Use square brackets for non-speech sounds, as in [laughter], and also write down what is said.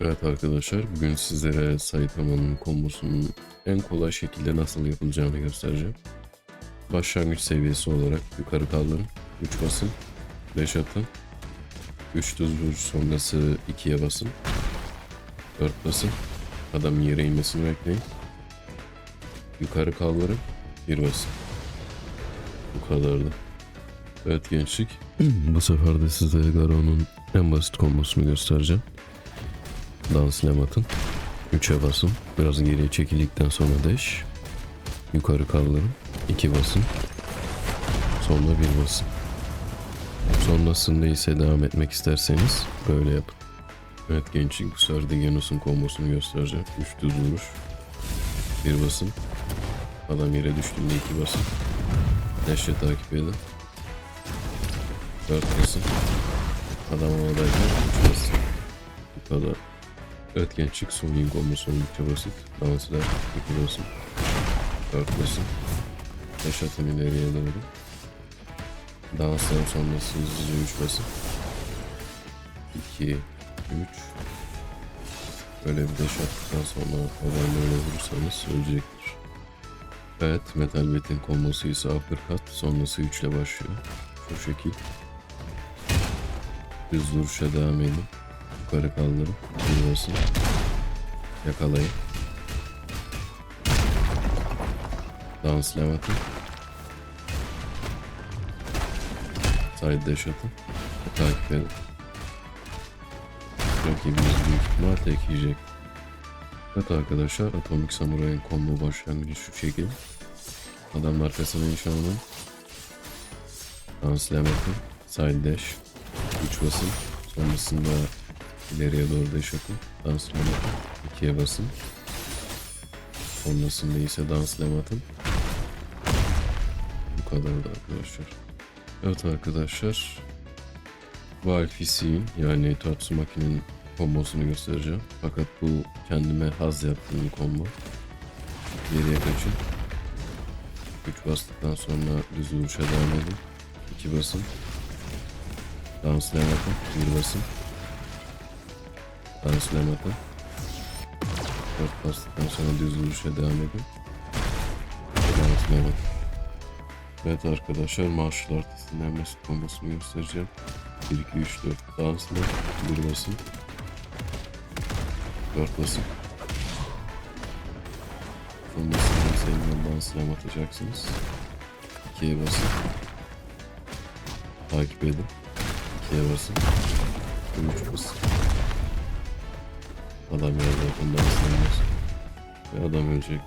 Evet arkadaşlar bugün sizlere Saitama'nın kombosunun en kolay şekilde nasıl yapılacağını göstereceğim. Başlangıç seviyesi olarak yukarı kaldırın, 3 basın, 5 atın, 3 düz vuruş sonrası 2'ye basın, 4 basın, adamın yere inmesini bekleyin, yukarı kaldırın, 1 basın. Bu kadardı. Evet gençlik, [clears throat] bu sefer de size Garo'nun en basit kombosunu göstereceğim. Dans lem atın. 3'e basın. Biraz geriye çekildikten sonra dash. Yukarı kaldırın. 2 basın. Sonra 1 basın. Sonrasında ise devam etmek isterseniz böyle yapın. Evet gençlik bu sefer de Genus'un kombosunu göstereceğim. 3 düz vuruş. 1 basın. Adam yere düştüğünde 2 basın. Dash'le takip edin. 4 basın. Adam havadayken 3 basın. Bu kadar. Evet gençlik Sony'in kombosu oldukça basit. İki basın. Dört basın. Beş atın ileriye doğru. Danslar sonrası hızlıca basın. İki, üç. Böyle bir beş attıktan sonra adam böyle vurursanız ölecektir. Evet, Metal Bet'in kombosu ise uppercut. Sonrası 3 ile başlıyor. Şu şekil. Düz vuruşa devam edin. Yukarı kaldırın. Bir basın. Yakalayın. Dans atın. Side dash atın. Takip edin. Rakibimiz büyük ihtimal tek yiyecek. Evet arkadaşlar Atomic Samurai'ın combo başlangıcı şu şekil. Adamın arkasına inşa alın. Dans atın. Side dash. 3 basın. Sonrasında ileriye doğru dash atın. Dans atın. 2'ye basın. Sonrasında ise dans atın. Bu kadar da arkadaşlar. Evet arkadaşlar. Valfisi'nin yani Tatsumaki'nin kombosunu göstereceğim. Fakat bu kendime haz yaptığım bir combo. Geriye kaçın. 3 bastıktan sonra düz vuruşa devam edin. 2 basın. Dans atın. 1 basın. Dans atın. 4 bastıktan sonra düz vuruşa devam edin. Dans atın. Evet arkadaşlar martial artistin en basit kombosunu göstereceğim. 1, 2, 3, 4 dansla 1 basın 4 basın Sonrasında sevgili dansla atacaksınız 2'ye basın Takip edin 2'ye basın 3 basın Adam yerde bakın dansla Ve adam ölecek